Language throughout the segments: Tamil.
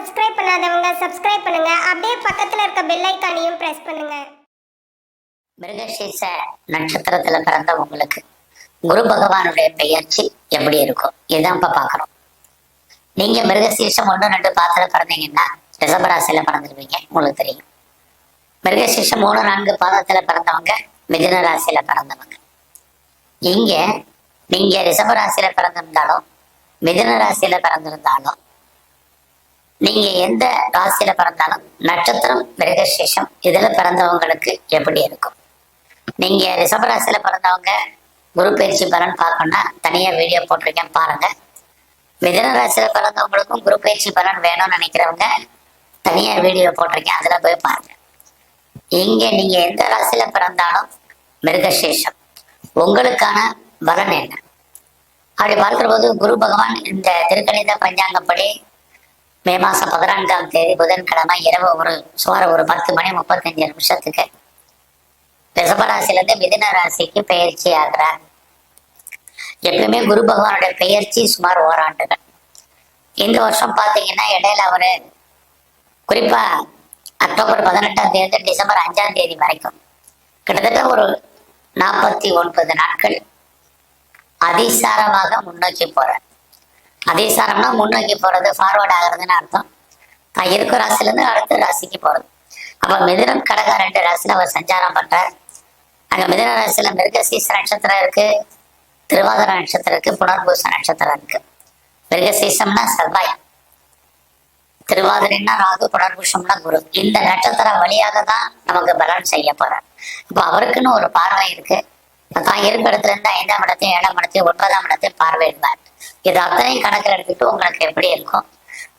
சப்ஸ்கிரைப் பண்ணாதவங்க சப்ஸ்கிரைப் பண்ணுங்க. அப்படியே பக்கத்துல இருக்க பெல் ஐக்கானையும் பிரஸ் பண்ணுங்க. மிருகசீச நட்சத்திரத்துல பிறந்தவங்களுக்கு குரு பகவானுடைய பெயர்ச்சி எப்படி இருக்கும்? இதுதான் இப்ப பாக்குறோம் நீங்க மிருகசீசம் ஒன்று ரெண்டு பாத்துல பிறந்தீங்கன்னா ரிஷபராசியில பிறந்திருப்பீங்க உங்களுக்கு தெரியும். மிருகசீசம் மூணு நான்கு பாதத்துல பிறந்தவங்க மிதுன ராசியில பிறந்தவங்க. இங்க நீங்க ரிஷபராசியில பிறந்திருந்தாலும் மிதுன ராசியில பிறந்திருந்தாலும் நீங்க எந்த ராசியில பிறந்தாலும் நட்சத்திரம் மிருகசேஷம் இதுல பிறந்தவங்களுக்கு எப்படி இருக்கும்? நீங்க ரிஷபராசியில பிறந்தவங்க குரு பயிற்சி பலன் பார்க்கணும்னா தனியா வீடியோ போட்டிருக்கேன் பாருங்க. மிதன ராசியில பிறந்தவங்களுக்கும் குரு பயிற்சி பலன் வேணும்னு நினைக்கிறவங்க தனியா வீடியோ போட்டிருக்கேன் அதுல போய் பாருங்க. இங்க நீங்க எந்த ராசியில பிறந்தாலும் மிருகசேஷம் உங்களுக்கான பலன் என்ன? அப்படி பார்க்கிற போது குரு பகவான் இந்த திருக்கணித பஞ்சாங்கப்படி மே மாசம் பதினான்காம் தேதி புதன்கிழமை இரவு ஒரு சுமார் ஒரு பத்து மணி முப்பத்தஞ்சு நிமிஷத்துக்கு ரிஷபராசிலிருந்து மிதுன ராசிக்கு பெயர்ச்சி ஆகிறார் எப்பயுமே குரு பகவானுடைய பெயர்ச்சி சுமார் ஓராண்டுகள். இந்த வருஷம் பார்த்தீங்கன்னா இடையில அவரு குறிப்பா அக்டோபர் பதினெட்டாம் தேதி டிசம்பர் அஞ்சாம் தேதி வரைக்கும் கிட்டத்தட்ட ஒரு நாற்பத்தி ஒன்பது நாட்கள் அதிசாரமாக முன்னோக்கி போறார். அதிசாரம்னா முன்னோக்கி போறது ஃபார்வர்ட் ஆகுறதுன்னு அர்த்தம். தான் இருக்கிற ராசிலேருந்து அடுத்த ராசிக்கு போறது. அப்ப மிதுனம் கடக ரெண்டு ராசில அவர் சஞ்சாரம் பண்றார். அங்க மிதுன ராசியில மிருகசீச நட்சத்திரம் இருக்கு. திருவாதிர நட்சத்திரம் இருக்கு. புனர்பூச நட்சத்திரம் இருக்கு. மிருகசீசம்னா செவ்வாய். திருவாதிரைன்னா ராகு புனர்பூஷம்னா குரு. இந்த நட்சத்திரம் வழியாக தான் நமக்கு பலன் செய்ய போறார். இப்போ அவருக்குன்னு ஒரு பார்வை இருக்கு. தான் இருக்க இடத்துல இருந்து ஐந்தாம் இடத்தையும் ஏழாம் இடத்தையும் ஒன்பதாம் இடத்தையும் பார்வையிடுவார் இது அத்தனையும் கணக்கில் எடுத்துட்டு உங்களுக்கு எப்படி இருக்கும்?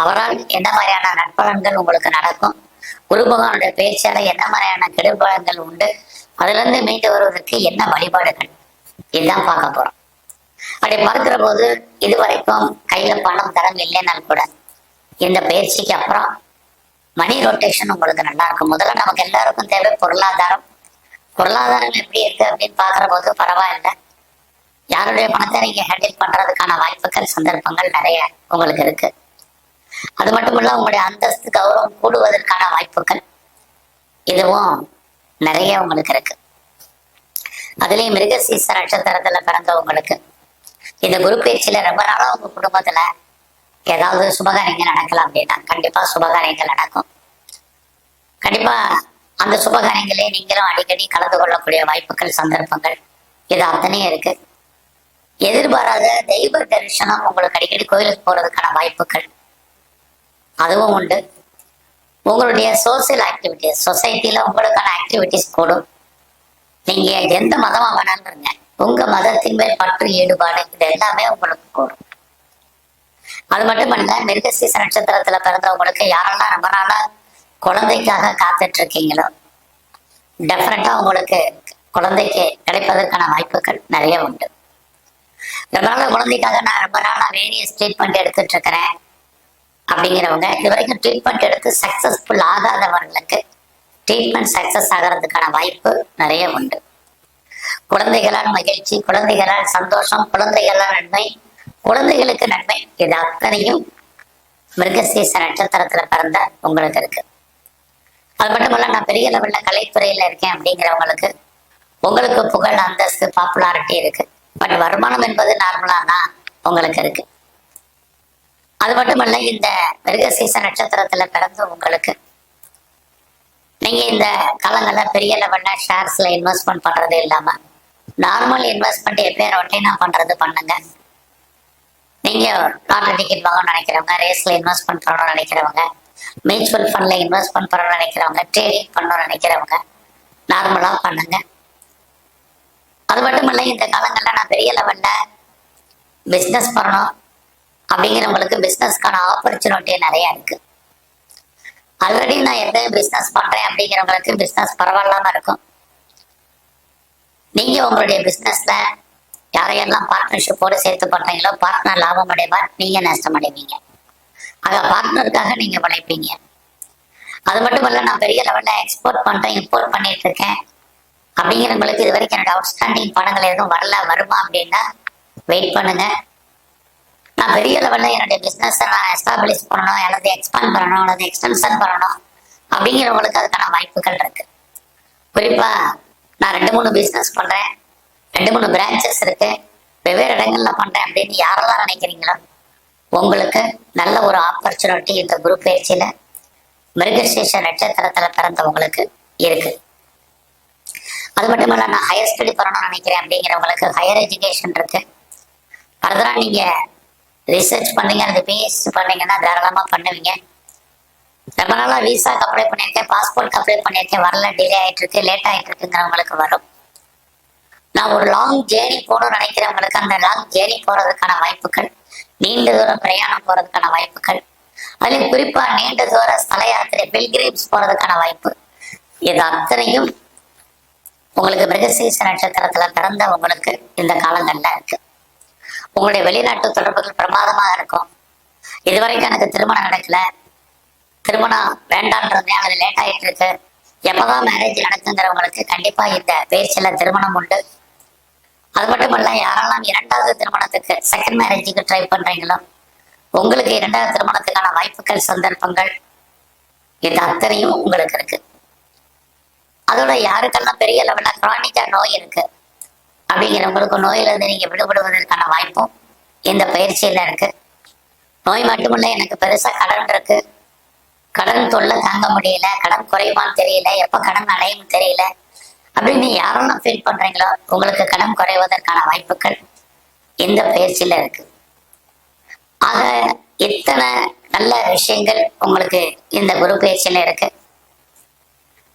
அவரால் என்ன மாதிரியான நட்பலன்கள் உங்களுக்கு நடக்கும்? குரு பகவானுடைய பேச்சால என்ன மாதிரியான கெடுபலன்கள் உண்டு? அதுல இருந்து மீண்டு வருவதற்கு என்ன வழிபாடுகள்? இதுதான் பார்க்க போறோம். அப்படி பார்க்கிற போது இதுவரைக்கும் கையில பணம் தரம் இல்லைன்னாலும் கூட இந்த பயிற்சிக்கு அப்புறம் மணி ரொட்டேஷன் உங்களுக்கு நல்லா இருக்கும். முதல்ல நமக்கு எல்லாருக்கும் தேவை பொருளாதாரம். பொருளாதாரம் எப்படி இருக்கு அப்படின்னு பாக்குற போது பரவாயில்ல. யாருடைய பணத்தை நீங்க ஹேண்டில் பண்றதுக்கான வாய்ப்புகள் சந்தர்ப்பங்கள் நிறைய உங்களுக்கு இருக்கு. அது மட்டும் இல்ல உங்களுடைய அந்தஸ்து கௌரவம் கூடுவதற்கான வாய்ப்புகள் இதுவும் நிறைய உங்களுக்கு இருக்கு. அதுலயும் மிருகசீச நட்சத்திரத்துல பிறந்தவங்களுக்கு இந்த குரு பயிற்சியில ரொம்ப நாளா உங்க குடும்பத்துல ஏதாவது சுபகாரியங்கள் நடக்கலாம் அப்படின்னா கண்டிப்பா சுபகாரியங்கள் நடக்கும். கண்டிப்பா அந்த சுபகாரியங்களே நீங்களும் அடிக்கடி கலந்து கொள்ளக்கூடிய வாய்ப்புகள் சந்தர்ப்பங்கள் இது அத்தனையும் இருக்கு. எதிர்பாராத தெய்வ தரிசனம் உங்களுக்கு அடிக்கடி கோயிலுக்கு போறதுக்கான வாய்ப்புகள் அதுவும் உண்டு. உங்களுடைய சோசியல் ஆக்டிவிட்டிஸ் சொசைட்டில உங்களுக்கான ஆக்டிவிட்டிஸ் கூடும். நீங்க எந்த மதமா வேணாலும் இருங்க உங்க மதத்தின் மேல் பற்று ஈடுபாடு இது எல்லாமே உங்களுக்கு கூடும். அது மட்டுமல்ல மிருகசீச நட்சத்திரத்துல பிறந்தவங்களுக்கு யாரெல்லாம் ரொம்ப நாளா குழந்தைக்காக காத்துட்டு இருக்கீங்களோ டெஃபினட்டா உங்களுக்கு குழந்தைக்கு கிடைப்பதற்கான வாய்ப்புகள் நிறைய உண்டு. ரொம்ப நாள் குழந்தைக்காக நான் ரொம்ப நாளா வேரியஸ் ட்ரீட்மெண்ட் எடுத்துட்டு இருக்கிறேன் அப்படிங்கிறவங்க இது வரைக்கும் ட்ரீட்மெண்ட் எடுத்து சக்சஸ்ஃபுல் ஆகாதவர்களுக்கு ட்ரீட்மெண்ட் சக்சஸ் ஆகிறதுக்கான வாய்ப்பு நிறைய உண்டு. குழந்தைகளால் மகிழ்ச்சி குழந்தைகளால் சந்தோஷம் குழந்தைகளால் நன்மை குழந்தைகளுக்கு நன்மை இது அத்தனையும் மிருகசீச நட்சத்திரத்துல பிறந்த உங்களுக்கு இருக்கு. அது மட்டும் இல்ல நான் பெரிய லெவல்ல கலைத்துறையில இருக்கேன் அப்படிங்கிறவங்களுக்கு உங்களுக்கு புகழ் அந்தஸ்து பாப்புலாரிட்டி இருக்கு. பட் வருமானம் என்பது நார்மலா தான் உங்களுக்கு இருக்கு. அது மட்டுமல்ல இந்த மிருகசீச நட்சத்திரத்துல பிறந்து உங்களுக்கு நீங்க இந்த காலங்கள்ல பெரிய லெவல்ல ஷேர்ஸ்ல இன்வெஸ்ட்மெண்ட் பண்றது இல்லாம நார்மல் இன்வெஸ்ட்மெண்ட் எப்பயும் ரொட்டீனா பண்றது பண்ணுங்க. நீங்க லாட்டரி டிக்கெட் வாங்கணும்னு நினைக்கிறவங்க ரேஸ்ல இன்வெஸ்ட்மெண்ட் பண்ணணும்னு நினைக்கிறவங்க மியூச்சுவல் ஃபண்ட்ல இன்வெஸ்ட்மெண்ட் பண்ணணும்னு நினைக்கிறவங்க ட்ரேடிங் பண்ணணும்னு நினைக்கிறவங்க நார்மலா பண்ணுங்க. அது மட்டும் இல்லை இந்த காலங்கள்ல நான் பெரிய லெவலில் பிஸ்னஸ் பண்ணணும் அப்படிங்கிறவங்களுக்கு பிஸ்னஸ்க்கான ஆப்பர்ச்சுனிட்டி நிறைய இருக்கு. ஆல்ரெடி நான் எந்த பிஸ்னஸ் பண்றேன் அப்படிங்கிறவங்களுக்கு பிஸ்னஸ் பரவாயில்லாம இருக்கும். நீங்க உங்களுடைய பிஸ்னஸில் யாரையெல்லாம் பார்ட்னர்ஷிப்போடு சேர்த்து பண்றீங்களோ பார்ட்னர் லாபம் அடைவார் நீங்க நஷ்டம் அடைவீங்க. அதை பார்க்கறதுக்காக நீங்க உழைப்பீங்க அது மட்டும் இல்ல நான் பெரிய லெவல்ல எக்ஸ்போர்ட் பண்றேன் இம்போர்ட் பண்ணிட்டு இருக்கேன். அப்படிங்கிறவங்களுக்கு இது வரைக்கும் என்னோட அவுட்ஸ்டாண்டிங் படங்கள் எதுவும் வரல வருமா அப்படின்னா வெயிட் பண்ணுங்க. நான் பெரிய லெவல்ல என்னுடைய பிசினஸ் நான் எஸ்டாப்ளிஷ் பண்ணணும் அல்லது எக்ஸ்பாண்ட் பண்ணணும் அல்லது எக்ஸ்டென்ஷன் பண்ணணும் அப்படிங்கிறவங்களுக்கு அதுக்கான வாய்ப்புகள் இருக்கு. குறிப்பா நான் ரெண்டு மூணு பிஸ்னஸ் பண்றேன் ரெண்டு மூணு பிரான்ச்சஸ் இருக்கு. வெவ்வேறு இடங்கள்ல பண்றேன் அப்படின்னு யாரெல்லாம் நினைக்கிறீங்களோ உங்களுக்கு நல்ல ஒரு ஆப்பர்ச்சுனிட்டி இந்த குரு பயிற்சியில மிருகசேஷ நட்சத்திரத்துல பிறந்தவங்களுக்கு இருக்கு. அது மட்டும் இல்ல நான் ஹையர் ஸ்டடி பண்ணணும்னு நினைக்கிறேன் அப்படிங்கிறவங்களுக்கு ஹையர் எஜுகேஷன் இருக்கு. ஃபர்தரா நீங்க ரிசர்ச் பண்ணீங்க அது பிஎஸ்சி பண்ணீங்கன்னா தாராளமா பண்ணுவீங்க. ரொம்ப நாளா விசாக்கு அப்ளை பண்ணியிருக்கேன் பாஸ்போர்ட் அப்ளை பண்ணியிருக்கேன் வரல டிலே ஆயிட்டு இருக்கு லேட் ஆயிட்டு இருக்குங்கிறவங்களுக்கு வரும். நான் ஒரு லாங் ஜேர்னி போகணும்னு நினைக்கிறவங்களுக்கு அந்த லாங் ஜேர்னி போறதுக்கான வாய்ப்புகள் நீண்ட தூரம் பிரயாணம் போறதுக்கான வாய்ப்புகள். அதுலயும் குறிப்பா நீண்ட தூர ஸ்தல யாத்திரை பில்கிரிம்ஸ் போறதுக்கான வாய்ப்பு. இது அத்தனையும் உங்களுக்கு மிருகசீச நட்சத்திரத்துல பிறந்த உங்களுக்கு இந்த காலங்கள்ல இருக்கு. உங்களுடைய வெளிநாட்டு தொடர்புகள் பிரமாதமாக இருக்கும். இதுவரைக்கும் எனக்கு திருமணம் நடக்கல. திருமணம் வேண்டான்றதே அது லேட் ஆயிட்டு இருக்கு. எப்பதான் மேரேஜ் நடக்குங்கிறவங்களுக்கு கண்டிப்பா இந்த பேச்சில திருமணம் உண்டு. அது மட்டும் இல்ல யாரெல்லாம் இரண்டாவது திருமணத்துக்கு செகண்ட் மேரேஜுக்கு ட்ரை பண்றீங்களோ உங்களுக்கு இரண்டாவது திருமணத்துக்கான வாய்ப்புகள் சந்தர்ப்பங்கள் இது அத்தனையும் உங்களுக்கு இருக்கு. அதோட யாருக்கெல்லாம் பெரிய லெவலில் கிரானிக்கா நோய் இருக்கு அப்படிங்கிறவங்களுக்கு நோயிலிருந்து நீங்க விடுபடுவதற்கான வாய்ப்பும் இந்த பயிற்சியில இருக்கு. நோய் மட்டுமில்ல எனக்கு பெருசா கடன் இருக்கு. கடன் தொல்லை தாங்க முடியல கடன் குறைவான்னு தெரியல எப்ப கடன் அடையும் தெரியல. அப்படின்னு யாரெல்லாம் ஃபீல் பண்றீங்களோ உங்களுக்கு கடன் குறைவதற்கான வாய்ப்புகள் இந்த பயிற்சியில இருக்கு. ஆக இத்தனை நல்ல விஷயங்கள் உங்களுக்கு இந்த குரு பயிற்சியில இருக்கு.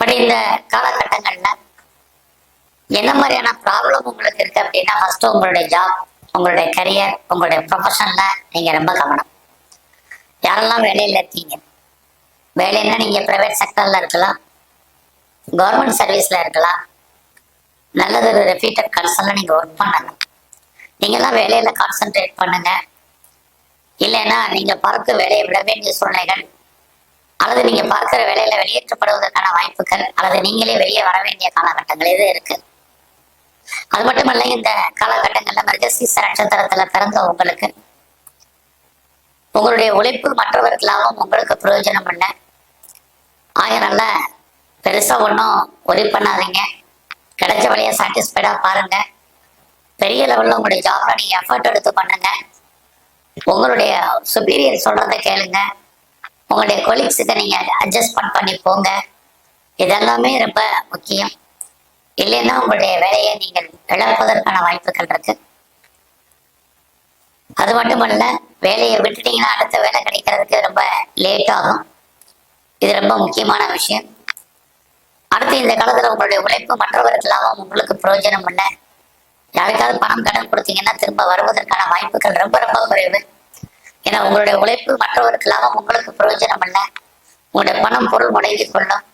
பட் இந்த காலகட்டங்கள்ல என்ன மாதிரியான ப்ராப்ளம் உங்களுக்கு இருக்கு அப்படின்னா ஃபர்ஸ்ட் உங்களுடைய ஜாப் உங்களுடைய கரியர் உங்களுடைய ப்ரொஃபஷன்ல நீங்க ரொம்ப கவனம். யாரெல்லாம் வேலையில இருக்கீங்க? வேலைன்னா நீங்க பிரைவேட் செக்டர்ல இருக்கலாம். கவர்மெண்ட் சர்வீஸ்ல இருக்கலாம். நல்லது ஒரு ரெப்யூட்டட் கன்சல்ல நீங்க ஒர்க் பண்ணலாம் நீங்கெல்லாம் வேலையில கான்சென்ட்ரேட் பண்ணுங்க. இல்லைன்னா நீங்க பார்க்க வேலையை விட வேண்டிய சூழ்நிலைகள் அல்லது நீங்க பார்க்கிற வேலையில வெளியேற்றப்படுவதற்கான வாய்ப்புகள் அல்லது நீங்களே வெளியே வர வேண்டிய காலகட்டங்கள் இது இருக்கு. அது மட்டுமல்ல இந்த காலகட்டங்கள்ல மிருகசீச நட்சத்திரத்துல பிறந்த உங்களுக்கு உங்களுடைய உழைப்பு மற்றவர்களாகவும் உங்களுக்கு பிரயோஜனம் இல்லை ஆகையினால பெருசாக ஒன்றும் ஒரி பண்ணாதீங்க. கிடைச்ச வழியாக சாட்டிஸ்ஃபைடாக பாருங்க. பெரிய லெவலில் உங்களுடைய ஜாப்ல நீங்கள் எஃபர்ட் எடுத்து பண்ணுங்க. உங்களுடைய சுப்பீரியர் சொல்கிறத கேளுங்க. உங்களுடைய கொலீக்ஸுக்கு நீங்கள் அட்ஜஸ்ட்மெண்ட் பண்ணி போங்க. இதெல்லாமே ரொம்ப முக்கியம். இல்லைன்னா உங்களுடைய வேலையை நீங்கள் இழப்பதற்கான வாய்ப்புகள் இருக்கு. அது மட்டுமல்ல வேலையை விட்டுட்டீங்கன்னா அடுத்த வேலை கிடைக்கிறதுக்கு ரொம்ப லேட் ஆகும். இது ரொம்ப முக்கியமான விஷயம். அடுத்து இந்த காலத்துல உங்களுடைய உழைப்பு மற்றவர்களாகவும் உங்களுக்கு பிரயோஜனம் இல்லை. யாருக்காவது பணம் கடன் கொடுத்தீங்கன்னா திரும்ப வருவதற்கான வாய்ப்புகள் ரொம்ப ரொம்ப குறைவு. ஏன்னா உங்களுடைய உழைப்பு மற்றவர்களாகவும் உங்களுக்கு பிரயோஜனம் இல்லை. உங்களுடைய பணம் பொருள் முடங்கி கொள்ளும்.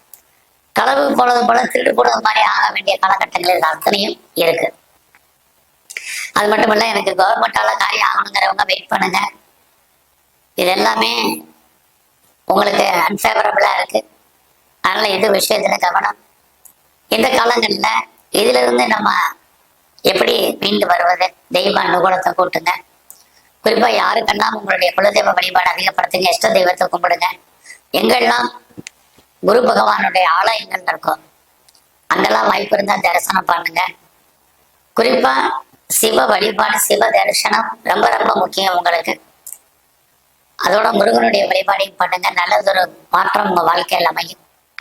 களவு போனது போல திருடு போனது மாதிரி ஆக வேண்டிய காலகட்டங்கள் அத்தனையும் இருக்கு. அது மட்டும் இல்ல எனக்கு கவர்மெண்டால காரியம் ஆகணுங்கிறவங்க வெயிட் பண்ணுங்க. இது எல்லாமே உங்களுக்கு அன்ஃபேவரபிளா இருக்கு. அதனால எந்த விஷயத்துல கவனம். இந்த காலங்கள்ல இதுல இருந்து நம்ம எப்படி மீண்டு வருவது? தெய்வ அனுகூலத்தை கூட்டுங்க. குறிப்பா யாருக்கெல்லாம் உங்களுடைய குலதெய்வ வழிபாடு அதிகப்படுத்துங்க இஷ்ட தெய்வத்தை கும்பிடுங்க. எங்கெல்லாம் குரு பகவானுடைய ஆலயங்கள் இருக்கும் அங்கெல்லாம் வாய்ப்பு இருந்தா தரிசனம் பண்ணுங்க. குறிப்பா சிவ வழிபாடு சிவ தரிசனம் ரொம்ப ரொம்ப முக்கியம் உங்களுக்கு. அதோட முருகனுடைய வழிபாடையும் பண்ணுங்க. நல்லதொரு மாற்றம் உங்க வாழ்க்கையில் அமையும்.